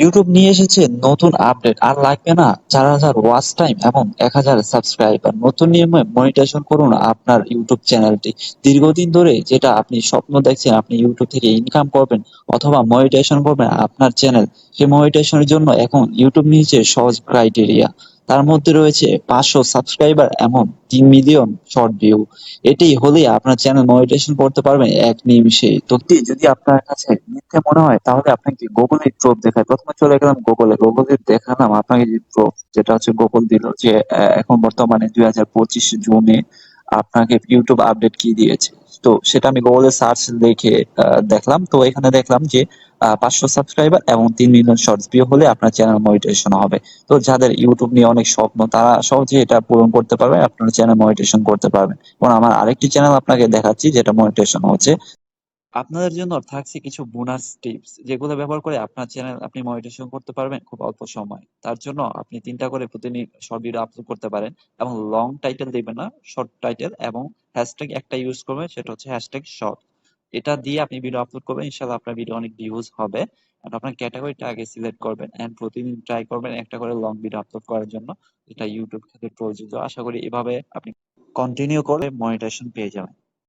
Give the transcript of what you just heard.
YouTube নিয়ে এসেছে নতুন আপডেট। আর লাগবে না চার হাজার ওয়াচ টাইম এবং এক হাজার সাবস্ক্রাইবার নতুন নিয়মে মনিটাইজেশন করুন আপনার ইউটিউব চ্যানেলটি দীর্ঘদিন ধরে যেটা আপনি স্বপ্ন দেখছেন, আপনি ইউটিউব থেকে ইনকাম করবেন অথবা মনিটাইজেশন করবেন আপনার চ্যানেল সেই মনিটাইজেশনের জন্য এখন ইউটিউব নিয়েছে সহজ ক্রাইটেরিয়া তার মধ্যে রয়েছে পাঁচশো সাবস্ক্রাইবার এমন তিন মিলিয়ন শর্ট ভিউ এটি হলেই আপনার চ্যানেল মনিটাইজেশন করতে পারবেন এক নিমিষে। তো যদি আপনার কাছে মিথ্যে মনে হয়, তাহলে আপনাকে গুগলে প্রুফ দেখায়? প্রথমে চলে গেলাম গুগলে গুগলে দেখালাম আপনাকে যে প্রুফ যেটা হচ্ছে গুগল দিল যে এখন বর্তমানে দুই হাজার পঁচিশ জুনে আপনাকে ইউটিউব আপডেট কি দিয়েছে। তো সেটা আমি গুগলে সার্চ দেখে দেখলাম। তো এখানে দেখলাম যে পাঁচশো সাবস্ক্রাইবার এবং তিন মিলিয়ন শর্টস ভিউ হলে আপনার চ্যানেল মনিটাইজেশন হবে। তো যাদের ইউটিউব নিয়ে অনেক স্বপ্ন, তারা সহজে এটা পূরণ করতে পারবে আপনার চ্যানেল মনিটাইজেশন করতে পারবেন। এবং আমার আরেকটি চ্যানেল আপনাকে দেখাচ্ছি, যেটা মনিটাইজেশন হচ্ছে। আপনাদের জন্য থাকছে কিছু বোনাস টিপস যেগুলো ব্যবহার করে আপনার চ্যানেল আপনি মনিটাইজেশন করতে পারবেন খুব অল্প সময়। তার জন্য আপনি তিনটা করে প্রতিদিন শর্ট ভিডিও আপলোড করতে পারেন এবং লং টাইটেল দিবেন না শর্ট টাইটেল এবং হ্যাশট্যাগ একটা ইউজ করবেন, সেটা হচ্ছে হ্যাশট্যাগ শর্ট এটা দিয়ে আপনি ভিডিও আপলোড করবেন, ইনশাআল্লাহ আপনার ভিডিও অনেক ভিউজ হবে আর আপনার ক্যাটাগরিটা আগে সিলেক্ট করবেন এন্ড প্রতিদিন ট্রাই করবেন একটা করে লং ভিডিও আপলোড করার জন্য। এটা ইউটিউব ক্ষেত্রে প্রযোজ্য। আশা করি এভাবে আপনি কন্টিনিউ করে মনিটাইজেশন পেয়ে যাবেন।